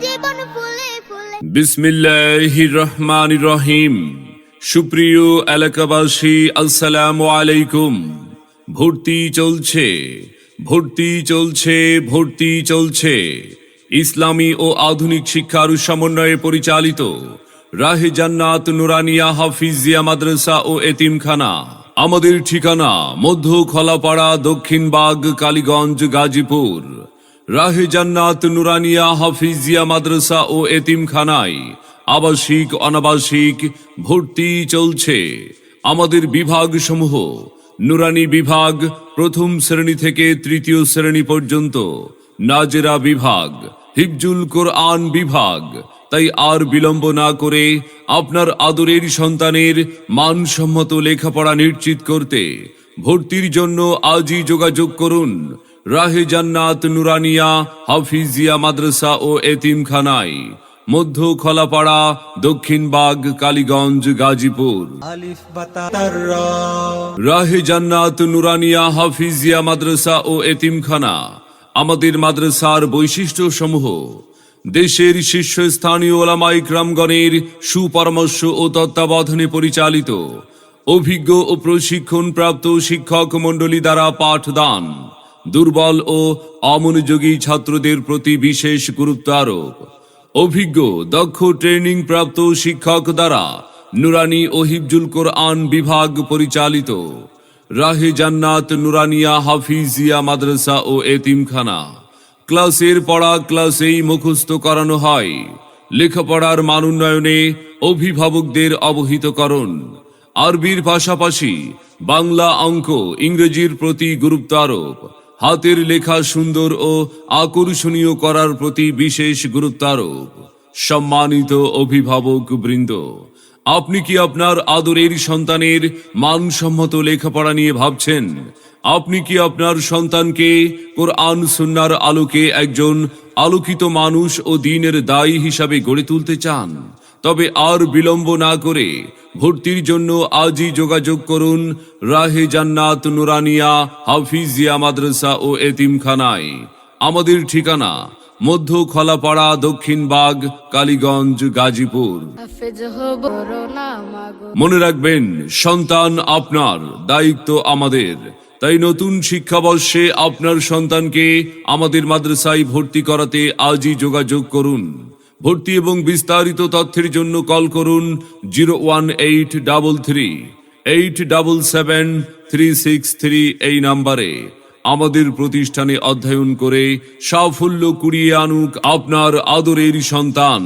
জীবন ফুলে ফুলে। বিসমিল্লাহির রহমান রহিম সুপ্রিয় এলাকাবাসী, আসসালামু আলাইকুম। ভর্তি চলছে ভর্তি চলছে ভর্তি চলছে। ইসলামী ও আধুনিক শিক্ষার সমন্বয়ে পরিচালিত রাহে জান্নাত নুরানিয়া হাফিজিয়া মাদ্রাসা ও এতিমখানা। আমাদের ঠিকানা মধ্য খলাপাড়া দক্ষিণবাগ কালীগঞ্জ, গাজীপুর। রাহে জান্নাত নুরানিয়া হাফিজিয়া মাদ্রাসা ও এতিমখানায়। আবাসিক, অনাবাসিক, ভর্তি চলছে। আমাদের বিভাগ সমূহ নুরানি বিভাগ প্রথম শ্রেণি থেকে তৃতীয় শ্রেণি পর্যন্ত। নাজেরা বিভাগ, হিফজুল কোরআন বিভাগ। তাই আর বিলম্ব না করে আপনার আদরের সন্তানের মানসম্মত লেখাপড়া নিশ্চিত করতে ভর্তির জন্য আজই যোগাযোগ করুন রাহে জান্নাত নুরানিয়া হাফিজিয়া মাদ্রাসা ও এতিমখানায়। মধ্য খলাপাড়া দক্ষিণবাগ কালীগঞ্জ গাজীপুর। রাহে জান্নাত নুরানিয়া হাফিজিয়া মাদ্রাসা ও এতিমখানা আমাদের মাদ্রাসার বৈশিষ্ট্য সমূহ দেশের শীর্ষস্থানীয় ওলামাই গ্রামগণের সুপরামর্শ ও তত্ত্বাবধানে পরিচালিত অভিজ্ঞ ও প্রশিক্ষণপ্রাপ্ত শিক্ষক মণ্ডলী দ্বারা পাঠদান। দুর্বল ও অমনোযোগী ছাত্রদের প্রতি বিশেষ গুরুত্ব আরোপ। অভিজ্ঞ, দক্ষ ট্রেনিং প্রাপ্ত শিক্ষক দ্বারা নুরানি ও হিফজুল কোরআন বিভাগ পরিচালিত। রাহে জান্নাত নুরানিয়া হাফিজিয়া মাদ্রাসা ও এতিমখানা। ক্লাসের পড়া ক্লাসেই মুখস্থ করানো হয়। লেখাপড়ার মান উন্নয়নে অভিভাবকদের অবহিতকরণ। আরবির পাশাপাশি বাংলা অঙ্ক ইংরেজির প্রতি গুরুত্ব আরোপ। হাতের লেখা সুন্দর ও আকর্ষণীয় করার প্রতি বিশেষ গুরুত্ব আরোপ সম্মানিত অভিভাবক বৃন্দ, আপনি কি আপনার আদরের সন্তানের মানসম্মত লেখাপড়া নিয়ে ভাবছেন? আপনি কি আপনার সন্তানকে কোরআন সুন্নার আলোকে একজন আলোকিত মানুষ ও দিনের দায়ী হিসাবে গড়ে তুলতে চান? তবে আর বিলম্ব না করে ভর্তির জন্য আজই যোগাযোগ করুন রাহে জান্নাত নুরানিয়া, হাফিজিয়া মাদ্রাসা ও এতিমখানায়। আমাদের ঠিকানা মধ্য খলাপাড়া দক্ষিণবাগ কালীগঞ্জ, গাজীপুর। মনে রাখবেন, সন্তান আপনার, দায়িত্ব আমাদের। তাই নতুন শিক্ষাবর্ষে আপনার সন্তানকে আমাদের মাদ্রাসায় ভর্তি করাতে আজই যোগাযোগ করুন। ভর্তি এবং বিস্তারিত তথ্যের জন্য কল করুন zero one eight double three eight double seven three six three এই নাম্বারে। আমাদের প্রতিষ্ঠানে অধ্যয়ন করে সাফল্য কুড়িয়ে আনুক আপনার আদরের সন্তান।